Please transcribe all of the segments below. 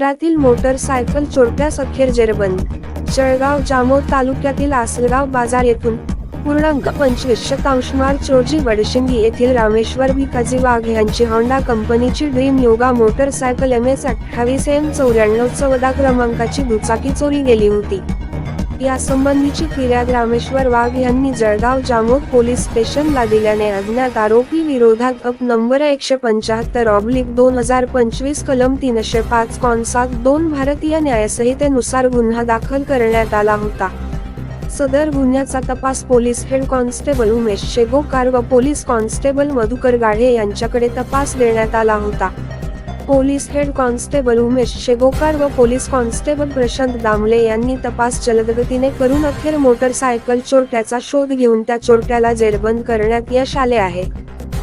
शहरातील मोटरसायकल चोरट्यास अखेर जेरबंद. जळगाव जामोद तालुक्यातील आसलगाव बाजार येथून पूर्णांक पंचवीस शतांश मार्च रोजी वडशिंगी येथील रामेश्वर भिकाजी वाघ यांची होंडा कंपनीची dream yoga motorcycle M S अठ्ठावीस एम चौऱ्याण्णव चौदा क्रमांकाची दुचाकी चोरी गेली होती. यासंबंधीची फिर्याद रामेश्वर वाघ यांनी जळगाव जामोद पोलीस स्टेशनला दिल्याने अज्ञात आरोपी विरोधात अप नंबर एकशे पंच्याहत्तर ऑब्लिक दोन हजार पंचवीस कलम तीनशे पाच कॉन्सात दोन भारतीय न्यायसंहितेनुसार गुन्हा दाखल करण्यात आला होता. सदर गुन्ह्याचा तपास police head constable Umesh Shegokar व पोलीस कॉन्स्टेबल मधुकर गाढे यांच्याकडे तपास देण्यात आला होता. Police head constable Umesh Shegokar व पोलीस कॉन्स्टेबल प्रशांत दामले यांनी तपास जलदगतीने करून अखेर मोटरसायकल चोरट्याचा शोध घेऊन त्या चोरट्याला जेरबंद करण्यात यश आले आहे.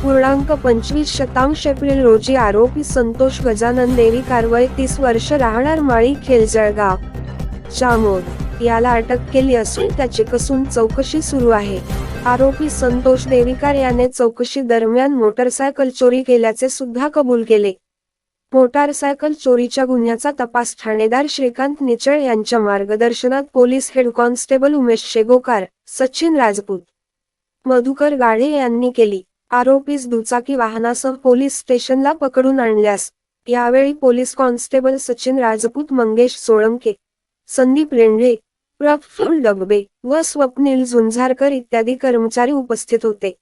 पूर्णांक पंचवीस शतांश एप्रिल रोजी आरोपी संतोष गजानन देवी कारवाई तीस वर्ष राहणार माळी खेल जळगाव. जामोद याला अटक केली असून त्याची कसून चौकशी सुरू आहे. आरोपी संतोष देविकार याने चौकशी दरम्यान मोटरसायकल चोरी केल्याचे सुद्धा कबूल केले. मोटारसायकल चोरीच्या गुन्ह्याचा तपास ठाणेदार श्रीकांत निचळ यांच्या मार्गदर्शनात police head constable Umesh Shegokar Sachin Rajput Madhukar Gadhe यांनी केली. आरोपीस दुचाकी वाहनासह पोलीस स्टेशनला पकडून आणल्यास यावेळी पोलीस कॉन्स्टेबल सचिन राजपूत मंगेश सोळंके संदीप रेंढे प्रफुल डगबे व स्वप्नील झुंझारकर इत्यादी कर्मचारी उपस्थित होते.